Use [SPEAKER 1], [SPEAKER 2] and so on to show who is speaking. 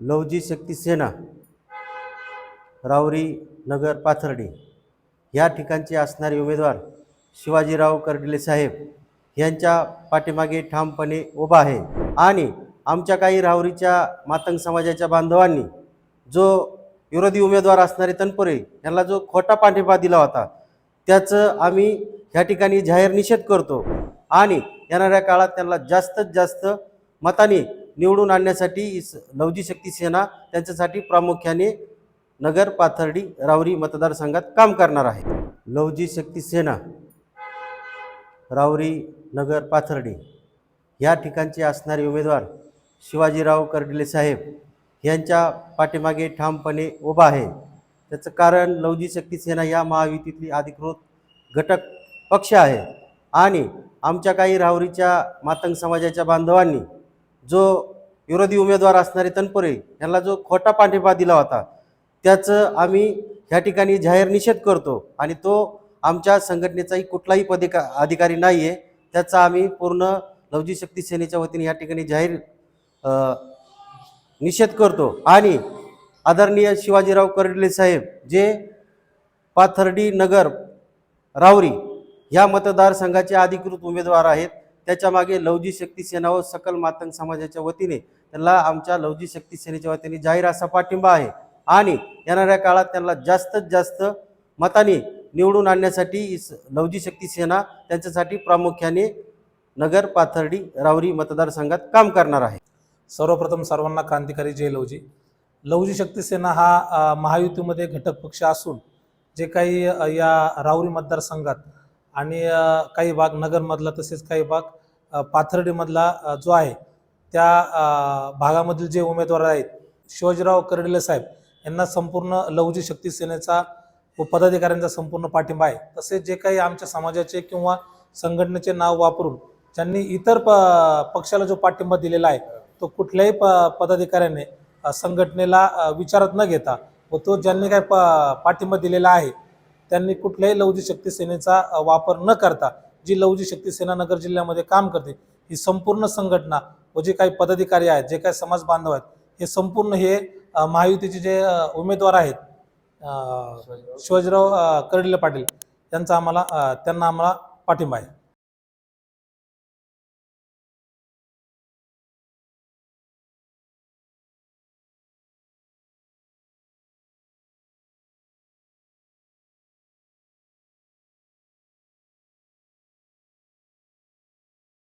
[SPEAKER 1] लवजी शक्ती सेना रावरी नगर पाथर्डी या ठिकाणचे असणारे उमेदवार शिवाजीराव कर्डिले साहेब यांच्या पाठीमागे ठामपणे उभा आहे. आणि आमच्या काही राहुरीच्या मातंग समाजाच्या बांधवांनी जो विरोधी उमेदवार असणारे तनपुरे यांना जो खोटा पाठिंबा दिला होता त्याचं आम्ही ह्या ठिकाणी जाहीर निषेध करतो. आणि येणाऱ्या काळात त्यांना जास्तीत जास्त मताने निवडून आणण्यासाठी इस- लवजी शक्ती सेना त्यांच्यासाठी प्रामुख्याने नगर पाथर्डी रावरी मतदारसंघात काम करणार आहे. लवजी शक्ती सेना रावरी नगर पाथर्डी या ठिकाणचे असणारे उमेदवार शिवाजीराव कर्डिले साहेब यांच्या पाठीमागे ठामपणे उभा आहे. त्याचं कारण लवजी शक्ती सेना या महायुतीतली अधिकृत घटक पक्ष आहे आणि आमच्या काही राहुरीच्या मातंग समाजाच्या बांधवांनी जो विरोधी उमेदवार असणारे तनपुरे यांना जो खोटा पाठिंबा दिला होता त्याचं आम्ही ह्या ठिकाणी जाहीर निषेध करतो आणि तो आमच्या संघटनेचाही कुठलाही पदिका अधिकारी नाही आहे त्याचा आम्ही पूर्ण लवजी शक्ती सेनेच्या वतीने या ठिकाणी जाहीर निषेध करतो. आणि आदरणीय शिवाजीराव कर्डिले साहेब जे पाथर्डी नगर रावरी या मतदारसंघाचे अधिकृत उमेदवार आहेत त्याच्यामागे लवजी शक्ती सेना व सकल मातंग समाजाच्या वतीने त्यांना आमच्या लवजी शक्ती सेनेच्या वतीने जाहीर असा पाठिंबा आहे. आणि येणाऱ्या काळात त्यांना जास्तीत जास्त मताने निवडून आणण्यासाठी लवजी शक्ती सेना त्यांच्यासाठी प्रामुख्याने नगर पाथर्डी रावरी मतदारसंघात काम करणार आहे.
[SPEAKER 2] सर्वप्रथम सर्वांना क्रांतिकारी जय लवजी. लवजी शक्ती सेना हा महायुतीमध्ये घटक पक्ष असून जे काही या रावरी मतदारसंघात आणि काही भाग नगरमधला तसेच काही भाग पाथर्डीमधला जो आहे त्या भागामधील जे उमेदवार आहेत शिवाजीराव कर्डिले साहेब यांना संपूर्ण लवजी शक्ती सेनेचा व पदाधिकाऱ्यांचा संपूर्ण पाठिंबा आहे. तसेच जे काही आमच्या समाजाचे किंवा संघटनेचे नाव वापरून ज्यांनी इतर प पक्षाला जो पाठिंबा दिलेला आहे तो कुठल्याही प पदाधिकाऱ्याने संघटनेला विचारात न घेता व तो ज्यांनी काय प पाठिंबा दिलेला आहे त्यांनी कुठल्याही लवजी शक्ती सेनेचा वापर न करता जी लवजी शक्ती सेना नगर जिल्ह्यामध्ये काम करते ही संपूर्ण संघटना व जे काही पदाधिकारी आहेत जे काही समाज बांधव आहेत हे संपूर्ण हे महायुतीचे जे उमेदवार आहेत शिवाजीराव. कर्डिले पाटील यांचा आम्हाला त्यांना आम्हाला पाठिंबा आहे.